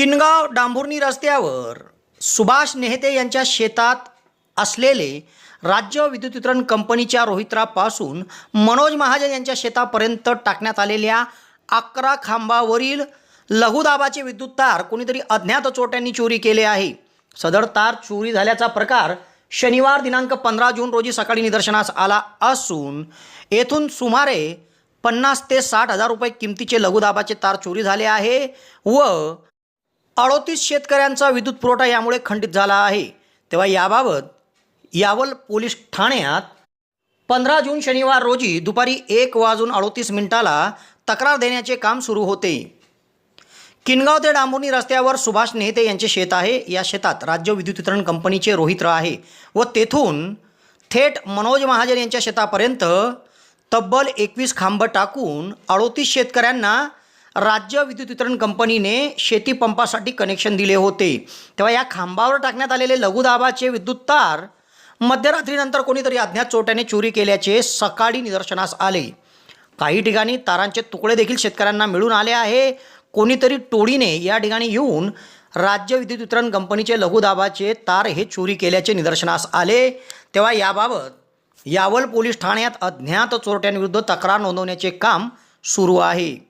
किनगाव डांभुर्णी रस्त्यावर सुभाष नेहते यांच्या शेतात असलेले राज्य विद्युत वितरण कंपनीच्या रोहित्रापासून मनोज महाजन यांच्या शेतापर्यंत टाकण्यात आलेल्या अकरा खांबावरील लघुदाबाचे विद्युत तार कोणीतरी अज्ञात चोट्यांनी चोरी केले आहे. सदर तार चोरी झाल्याचा प्रकार शनिवार दिनांक पंधरा जून रोजी सकाळी निदर्शनास आला असून येथून सुमारे पन्नास ते साठ हजार रुपये किमतीचे लघुदाबाचे तार चोरी झाले आहे व अडोतीस शेतकऱ्यांचा विद्युत पुरवठा यामुळे खंडित झाला आहे. तेव्हा याबाबत यावल पोलीस ठाण्यात पंधरा जून शनिवार रोजी दुपारी एक वाजून अडोतीस मिनिटाला तक्रार देण्याचे काम सुरू होते. किनगाव ते डांबोनी रस्त्यावर सुभाष नेहते यांचे शेत आहे. या शेतात राज्य विद्युत वितरण कंपनीचे रोहित्र आहे व तेथून थेट मनोज महाजन यांच्या शेतापर्यंत तब्बल एकवीस खांब टाकून अडोतीस शेतकऱ्यांना राज्य विद्युत वितरण कंपनीने शेती पंपासाठी कनेक्शन दिले होते. तेव्हा या खांबावर टाकण्यात आलेले लघुदाबाचे विद्युत तार मध्यरात्रीनंतर कोणीतरी अज्ञात चोरट्याने चोरी केल्याचे सकाळी निदर्शनास आले. काही ठिकाणी तारांचे तुकडे देखील शेतकऱ्यांना मिळून आले आहे. कोणीतरी टोळीने या ठिकाणी येऊन राज्य विद्युत वितरण कंपनीचे लघुदाबाचे तार हे चोरी केल्याचे निदर्शनास आले. तेव्हा याबाबत यावल पोलीस ठाण्यात अज्ञात चोरट्यांविरुद्ध तक्रार नोंदवण्याचे काम सुरू आहे.